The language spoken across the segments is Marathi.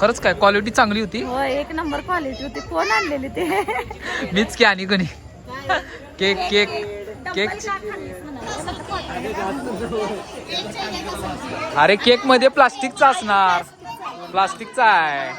खरंच काय क्वालिटी चांगली होती. हो एक नंबर क्वालिटी होती. कोण आणलेली ते? मीच की आणि कोणी? Cake cake cake. अरे केकमध्ये प्लास्टिकचा असणार. प्लास्टिकचा आहे.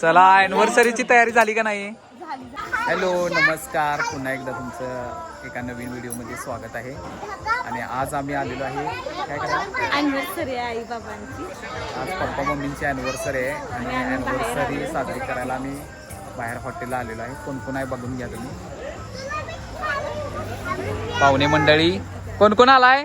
चला अॅनिव्हर्सरीची तयारी झाली का नाही? हॅलो नमस्कार. पुन्हा एकदा तुमचं एका नवीन व्हिडिओमध्ये स्वागत आहे. आणि आज आम्ही आलेलो आहे काय करा अॅनिव्हर्सरी आहे आई बाबांची आज पप्पा मम्मींची अॅनिव्हर्सरी आहे. आणि अॅनिव्हर्सरी साजरी करायला आम्ही बाहेर हॉटेलला आलेलो आहे. कोण कोण आहे बघून घ्या तुम्ही. पाहुणे मंडळी कोण कोण आलाय?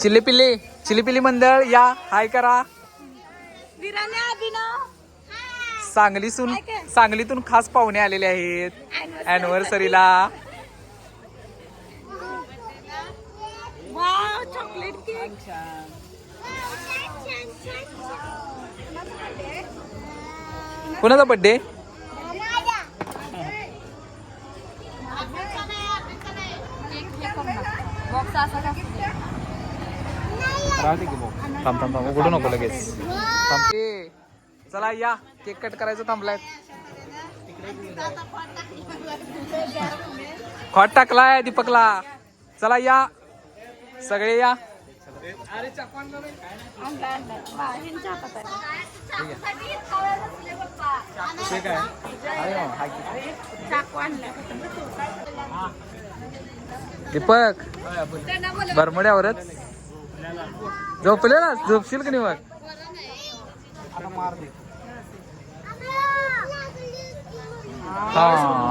चिल्ली पिल्ली चिल्ली पिल्ली मंडळ या. हाय करा. विराने अभिनव. सांगलीतून सांगलीतून खास पाहुणे आलेले आहेत. अॅनिव्हर्सरीला चॉकलेट केक कुणाचा बर्थडे थांब थांब थांब. उघडू नको लगेच. चला या. केक कट करायचं थांबलाय. खॉट टाकलाय दीपकला. चला या. सगळे या. ठीक आहे. दीपक बरमड्यावरच. झोपलेला झोपशील की नाही मग? हा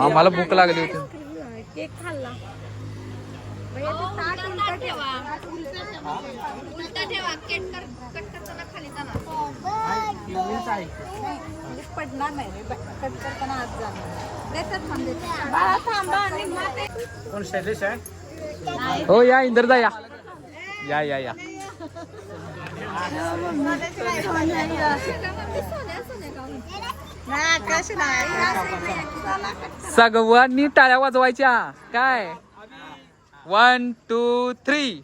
आम्हाला भूक लागली होती. केक खाल्ला. उलटं ठेवा. म्हणजे पडणार नाही रे कट करताना आत जाणार देतात थांब देतात. बाळा थांबा निघणार ते. कोण शैलेश आहे? हो या इंदरदा या. या या या. सगळ्यांनी टाळ्या वाजवायच्या. काय? One, two, three.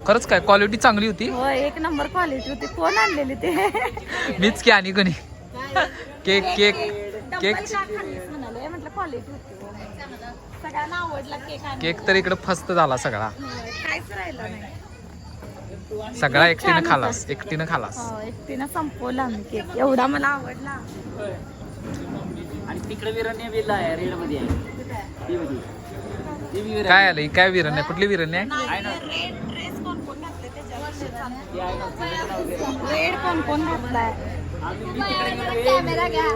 थ्री काय क्वालिटी चांगली होती? हो एक नंबर क्वालिटी होती. कोण आणलेली ते? मीच की आणि कोणी? Cake cake cake. डब्बल का खाल्लीस म्हणाले? म्हटलं क्वालिटी होती. हो. सगळ्यांना आवडला केक आणि केक तर इकडं फस्त झाला सगळा. काहीच राहिलं नाही. सगळा एकटीनं खालास एकटीनं खालास हो एकटीनं संपवला आम्ही केक. एवढा मला आवडला. आणि तिकडे विरण्या विला आहे रेडमध्ये आहे. ती. ती. काय आलं ही काय विरण आहे कुठली विरण आहे? आहे ना. त्याच्यावर ती कोण कोण घातलाय कॅमेरा घ्या.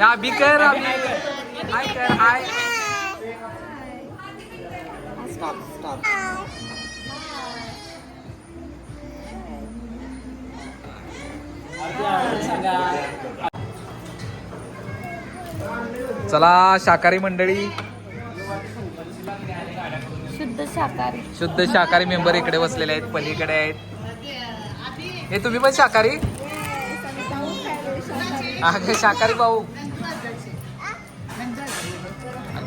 अभि कर अभि हाय कर हाय चला शाकाहारी मंडळी. शुद्ध शाकाहारी. शुद्ध शाकाहारी मेंबर इकडे बसलेले आहेत पलीकडे आहेत. हे तुम्ही पण शाकाहारी? अगं शाकाहारी भाऊ.